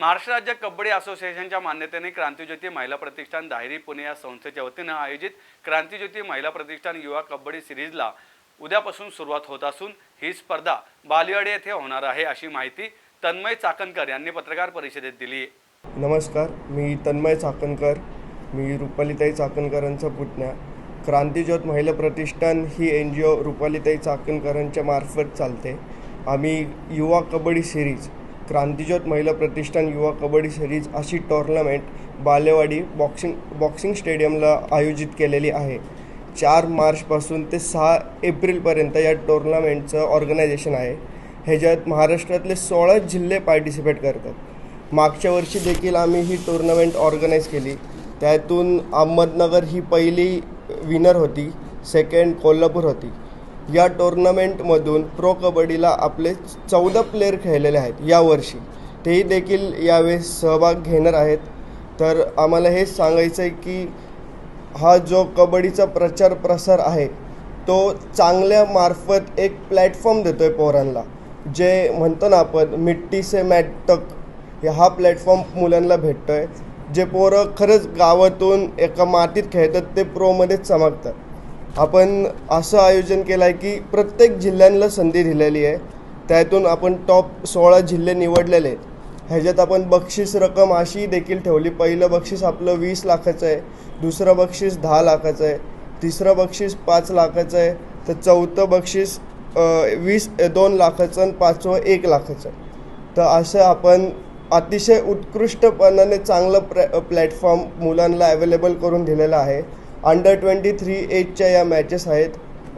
महाराष्ट्र राज्य कबड्डी असोसिएशनच्या मान्यतेने क्रांतीज्योती महिला प्रतिष्ठान दाहिरी पुणे या संस्थेच्या वतीनं आयोजित क्रांतीज्योती महिला प्रतिष्ठान युवा कबड्डी सिरीजला उद्यापासून सुरुवात होत असून ही स्पर्धा बालिवाडी येथे होणार आहे अशी माहिती तन्मय चाकणकर यांनी पत्रकार परिषदेत दिली. नमस्कार मी तन्मय चाकणकर मी रुपालीताई चाकणकरांचा पुतण्या. क्रांतीज्योत महिला प्रतिष्ठान ही एन जी ओ रुपालीताई चाकणकरांच्या मार्फत चालते. आम्ही युवा कबड्डी सिरीज क्रांतिज्योत महिला प्रतिष्ठान युवा कबड्डी सिरीज अशी टोर्नामेंट बालेवाडी बॉक्सिंग बॉक्सिंग स्टेडियमला आयोजित केलेली आहे. चार मार्चपासून ते सहा एप्रिलपर्यंत या टोर्नामेंटचं ऑर्गनायझेशन आहे. ह्याच्यात महाराष्ट्रातले सोळा जिल्हे पार्टिसिपेट करतात. मागच्या वर्षी देखील आम्ही ही टुर्नामेंट ऑर्गनाईज केली. त्यातून अहमदनगर ही पहिली विनर होती. सेकंड कोल्हापूर होती. या टोर्नामेंटमधून प्रो कबड्डीला आपले चौदा प्लेयर खेळलेले आहेत यावर्षी तेही देखील यावेळेस सहभाग घेणार आहेत. तर आम्हाला हेच सांगायचं आहे की हा जो कबड्डीचा प्रचार प्रसार आहे तो चांगल्या मार्फत एक प्लॅटफॉर्म देतो आहे पोरांना. जे म्हणतो ना आपण मिट्टी से मॅट तक हा प्लॅटफॉर्म मुलांना भेटतो आहे जे पोरं खरंच गावातून एका मातीत खेळतात ते प्रोमध्येच चमकतात. आपण असं आयोजन केलं आहे की प्रत्येक जिल्ह्यांना संधी दिलेली आहे. त्यातून आपण टॉप सोळा जिल्हे निवडलेले आहेत. ह्याच्यात आपण बक्षीस रक्कम अशी देखील ठेवली. पहिलं बक्षीस आपलं वीस लाखाचं आहे. दुसरं बक्षीस दहा लाखाचं आहे. तिसरं बक्षीस पाच लाखाचं आहे. तर चौथं बक्षीस वीस दोन लाखाचं आणि पाचवं एक लाखाचं आहे. तर असं आपण अतिशय उत्कृष्टपणाने चांगलं प्र प्लॅटफॉर्म मुलांना अवेलेबल करून दिलेलं आहे. अंडर ट्वेंटी थ्री एजच्या या मॅचेस आहेत.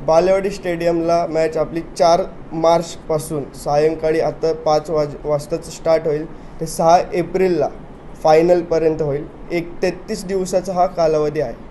बालेवाडी स्टेडियमला मॅच आपली चार मार्चपासून सायंकाळी आता पाच वाज वाजताच स्टार्ट होईल. ते सहा एप्रिलला फायनलपर्यंत होईल. एक तेहतीस दिवसाचा हा कालावधी आहे.